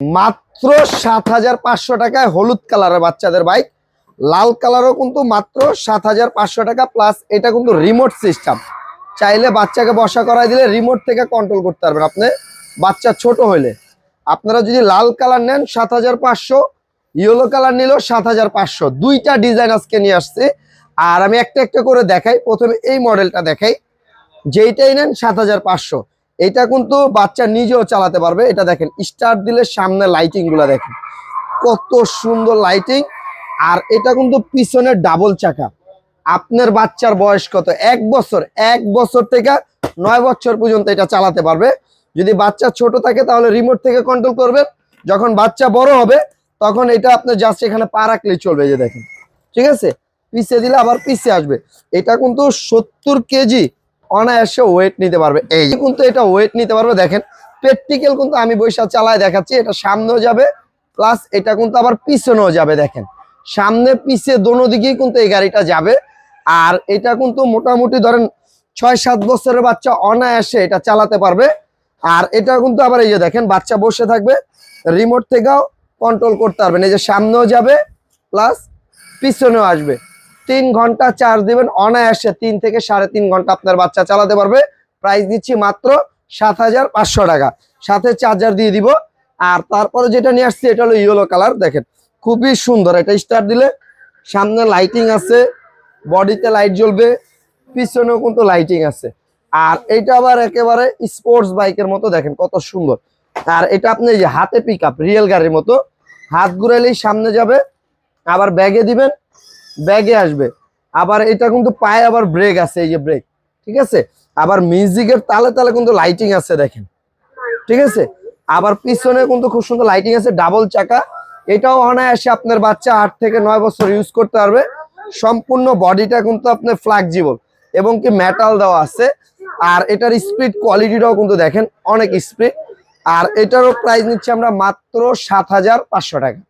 মাত্র সাত হাজার পাঁচশো টাকায় হলুদ কালারের বাচ্চাদের বাইক। লাল কালারও কিন্তু মাত্র সাত হাজার পাঁচশো টাকা প্লাস এটা কিন্তু রিমোট সিস্টেম চাইলে বাচ্চাকে বসা করাই দিলে রিমোট থেকে কন্ট্রোল করতে পারবেন আপনি। বাচ্চা ছোট হইলে। আপনারা যদি লাল কালার নেন, সাত হাজার পাঁচশো। ইয়েলো কালার নিল সাত হাজার পাঁচশো। দুইটা ডিজাইন আজকে নিয়ে আসছে। আর আমি একটা একটা করে দেখাই। প্রথমে এই মডেলটা দেখাই। যেইটাই নেন, সাত হাজার পাঁচশো। এটা কিন্তু বাচ্চা নিজেও চালাতে পারবে। এটা দেখেন, স্টার দিলে সামনে লাইটিংগুলা দেখেন। কত সুন্দর লাইটিং আর এটা কিন্তু পিছনে ডাবল চাকা। আপনার বাচ্চার বয়স কত? এক বছর। এক বছর থেকে নয় বছর পর্যন্ত এটা চালাতে পারবে। যদি বাচ্চা ছোট থাকে তাহলে রিমোট থেকে কন্ট্রোল করবেন যখন বাচ্চা বড় হবে, তখন এটা আপনার জাস্ট এখানে পা রাখলেই চলবে যে দেখেন। ঠিক আছে? পিছে দিলে আবার পিছে আসবে। এটা কিন্তু সত্তর কেজি অনায়াসে ওয়েট নিতে পারবে। এই কিন্তু এটা ওয়েট নিতে পারবে, দেখেন প্র্যাকটিক্যাল কিন্তু আমি বৈশাখ চালায় দেখাচ্ছি, এটা সামনেও যাবে প্লাস এটা কিন্তু আবার পিছনেও যাবে, দেখেন। সামনে, পিছে, দোনো দিকেই কিন্তু এই গাড়িটা যাবে। আর এটা কিন্তু মোটামুটি ধরেন ছয় সাত বছরের বাচ্চা অনায়াসে এটা চালাতে পারবে। আর এটা কিন্তু আবার এই যে দেখেন, বাচ্চা বসে থাকবে রিমোট থেকেও কন্ট্রোল করতে পারবেন এই যে সামনেও যাবে প্লাস পিছনেও আসবে। তিন ঘণ্টা চার্জ দিবেন। অনায়াসে তিন থেকে সাড়ে তিন ঘণ্টা আপনার বাচ্চা চালাতে পারবে। প্রাইস দিচ্ছি মাত্র সাত হাজার পাঁচশো টাকা। সাথে চার্জার দিয়ে দিব। আর তারপরে যেটা নিয়ে আসছি, এটা হলো ইয়েলো কালার দেখেন, খুবই সুন্দর। এটা স্টার দিলে সামনে লাইটিং আছে বডিতে লাইট জ্বলবে, পিছনেও কিন্তু লাইটিং আছে। আর এটা আবার একেবারে স্পোর্টস বাইকের মতো, দেখেন কত সুন্দর। আর এটা আপনি যে হাতে পিক আপ রিয়েল গাড়ির মতো, হাত ঘুরাইলেই সামনে যাবে। আবার ব্যাগে দিবেন ব্যাগে আসবে। আবার এটা কিন্তু পায়ে আবার ব্রেক আছে, এই যে ব্রেক ঠিক আছে? আবার মিউজিকের তালে তালে কিন্তু লাইটিং আছে, দেখেন, ঠিক আছে? আবার পিছনে কিন্তু খুব সুন্দর লাইটিং আছে ডাবল চাকা। এটাও অনায়াসে আপনার বাচ্চা আট থেকে নয় বছর ইউজ করতে পারবে। সম্পূর্ণ বডিটা কিন্তু আপনার ফ্লেক্সিবল এবং কি মেটাল দেওয়া আছে। আর এটার স্পিড কোয়ালিটিটাও কিন্তু দেখেন, অনেক স্পিড আর এটারও প্রাইস নিচ্ছি আমরা মাত্র সাত হাজার পাঁচশো টাকা।